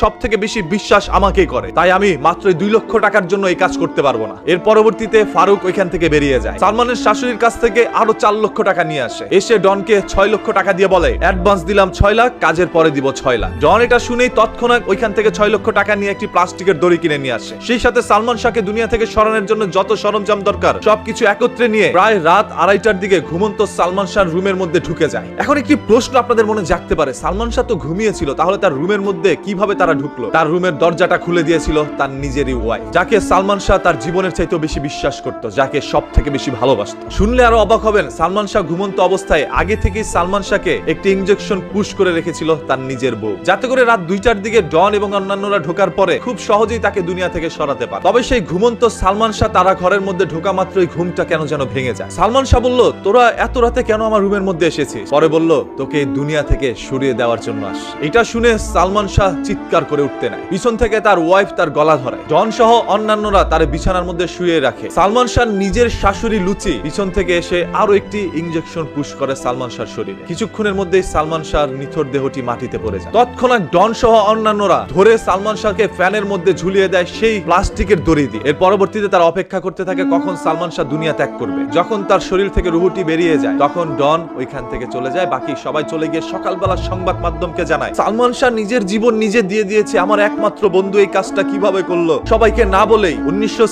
সব থেকে বেশি বিশ্বাস আমাকেই করে। তাই আমি মাত্র দুই লক্ষ টাকার জন্য এই কাজ করতে পারব না। এর পরবর্তীতে ফারুক ওইখান থেকে বেরিয়ে যায়। সালমানের শাশুড়ির কাছ থেকে আরও চার লক্ষ টাকা নিয়ে আসে। এসে ডনকে ছয় লক্ষ টাকা দিয়ে বলে, অ্যাডভান্স দিলাম ছয় লাখ, কাজের পরে দিব ছয় লাখ। ডন এটা শুনেই তৎক্ষণাৎ ওইখান থেকে ছয় লক্ষ টাকা নিয়ে একটি প্লাস্টিকের দড়ি কিনে নিয়ে আসে। সেই সাথে সালমান শাহকে দুনিয়া থেকে সরানোর জন্য যত সরঞ্জাম দরকার, সবকিছু একত্রে নিয়ে প্রায় রাত আড়াইটার দিকে ঘুমন্ত সালমান শাহ রুমের মধ্যে ঢুকে যায়। এখন একটি প্রশ্ন আপনাদের মনে জাগতে পারে, সালমান শাহ তো ঘুমিয়েছিল, তাহলে তার রুমের মধ্যে কীভাবে তারা ঢুকলো। তার রুমের দরজাটা খুলে দিয়েছিল তার নিজেরই ওয়াই যাকে সালমান শাহ তার জীবনের চাইতেও বেশি বিশ্বাস করত, যাকে সব থেকে বেশি ভালোবাসত। শুনলে আরও অবাক হবেন, সালমান শাহ ঘুমন্ত অবস্থায় আগে থেকেই সালমান শাহকে একটি ইঞ্জেকশন পুশ করে রেখেছিল তার নিজের বউ। যাতে করে রাত দুইটার দিকে ডন এবং অন্যান্যরা ঢোকার পরে খুব সহজেই তাকে দুনিয়া থেকে সরাতে পারে। তবে সেই ঘুমন্ত সালমান শাহ তারা ঘরের মধ্যে ঢোকা মাত্রই ঘুমটা কেন যেন ভেঙে যায়। সালমান শাহ বলল, তোরা এত রাতে কেন আমার রুমের মধ্যে এসেছিস? পরে বলল, তোকে দুনিয়া থেকে সরিয়ে দেওয়ার জন্য আস এটা শুনে সালমান শাহ চিৎকার করে উঠতে নেয়। পিছন থেকে তার ওয়াইফ তার গলা ধরে ডন সহ অন্যান্যরা তার বিছানার মধ্যে শুয়ে রাখে। সালমান শাহ নিজের শাশুড়ি লুচি পিছন থেকে এসে আরও একটি ইঞ্জেকশন পুশ করে সালমান শাহর শরীরে। কিছুক্ষণের মধ্যেই সালমান শাহর নিথর দেহটি মাটিতে পড়ে যায়। তৎক্ষণাৎ ডন সহ অন্যান্যরা ধরে সালমান শাহকে ফ্যানের মধ্যে ঝুলিয়ে দেয় সেই প্লাস্টিকের দড়ি দিয়ে। এর পরবর্তীতে তারা অপেক্ষা করতে থাকে কখন সালমান শাহ দুনিয়া ত্যাগ করবে। যখন তার শরীর থেকে রুহুটি বেরিয়ে যায়, তখন ডন ওইখান থেকে চলে যায়। বাকি সবাই চলে গিয়ে সকালবেলা সংবাদ মাধ্যমকে জানায়। সালমান শাহ নিজের জীবন নিজে দিয়ে দিয়েছে আমার একমাত্র বন্ধু এই কাজটা কীভাবে করল? সবাইকে না বলেই উনিশশো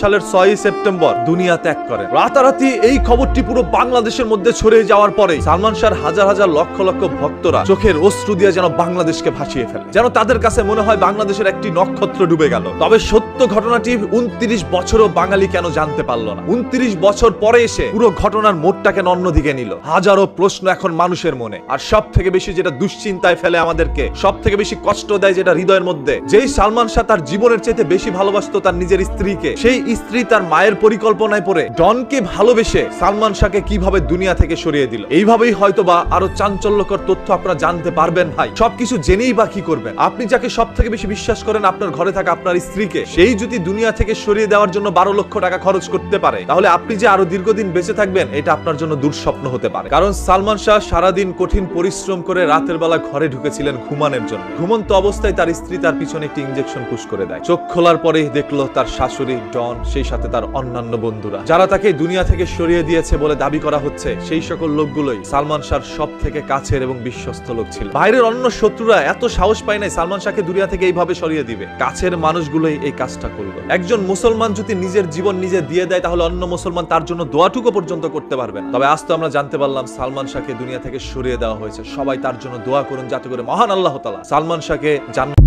সালের ছয়ই সেপ্টেম্বর দুনিয়া ত্যাগ করে। রাতারাতি এই খবরটি পুরো বাংলাদেশের মধ্যে ছড়িয়ে যাওয়ার পরে সালমান শাহর হাজার হাজার লক্ষ লক্ষ ভক্তরা চোখের অশ্রু দিয়ে যেন বাংলাদেশকে ভাসিয়ে ফেলে। যেন তাদের কাছে মনে হয় বাংলাদেশের একটি নক্ষত্র ডুবে গেল। তবে সত্য ঘটনাটি উনত্রিশ বছরও বাঙালি কেন জানতে পারল না? উনত্রিশ বছর পরে এসে পুরো ঘটনার মোড়টা কেন অন্যদিকে নিল। হাজারো প্রশ্ন এখন মানুষের মনে। আর সব থেকে বেশি যেটা দুশ্চিন্তায় ফেলে আমাদেরকে সব থেকে বেশি কষ্ট দেয় যেটা হৃদয়ের মধ্যে। যেই সালমান শাহ তার জীবনের চাইতে বেশি ভালোবাসতো তার নিজের স্ত্রীকে, সেই স্ত্রী তার মায়ের পরিকল্পনায় পড়ে ডনকে ভালোবেসে সালমান শাহকে কীভাবে দুনিয়া থেকে সরিয়ে দিল। এইভাবেই হয়তো বা আরও চাঞ্চল্যকর তথ্য আপনারা জানতে পারবেন ভাই। সবকিছু জেনেই বা কি করবেন? আপনি যাকে সব থেকে বেশি বিশ্বাস করেন আপনার ঘরে থাকা আপনার স্ত্রীকে, সেই যদি দুনিয়া থেকে সরিয়ে দেওয়ার জন্য বারো লক্ষ টাকা খরচ করতে পারে, তাহলে আপনি যে আরও দীর্ঘদিন বেঁচে থাকবেন, এটা আপনার জন্য দুঃস্বপ্ন হতে পারে। কারণ সালমান শাহ সারাদিন কঠিন পরিশ্রম করে রাতের বেলা ঘরে ঢুকেছিলেন ঘুমানের জন্য। ঘুমন্ত অবস্থায় তার স্ত্রী তার পিছনে একটি ইঞ্জেকশন পুশ করে দেয়। চোখ খোলার পরেই দেখল তার শাশুড়ি ডন, সেই সাথে তার অন্যান্য বন্ধুরা। যারা তাকে দুনিয়া থেকে সরিয়ে দিয়েছে বলে দাবি করা হচ্ছে, সেই সকল লোকগুলোই সালমান শাহর সব থেকে কাছের এবং বিশ্বস্ত লোক ছিল। বাইরের অন্য শত্রুরা এত সাহস পায় নাই সালমান শাহকে দুনিয়া থেকে এইভাবে সরিয়ে দিবে। কাছের মানুষগুলোই এই কাজটা করল একজন মুসলমান যদি নিজের জীবন নিজে দিয়ে দেয়, তাহলে অন্য মুসলমান তার জন্য দোয়াটুকু পর্যন্ত করতে পারবে না। তবে আজ তো আমরা জানতে পারলাম, সালমান শাহকে দুনিয়া থেকে সরিয়ে দেওয়া হয়েছে। সবাই তার জন্য দোয়া করুন যাতে করে মহান আল্লাহ তালা সালমান শাহকে dành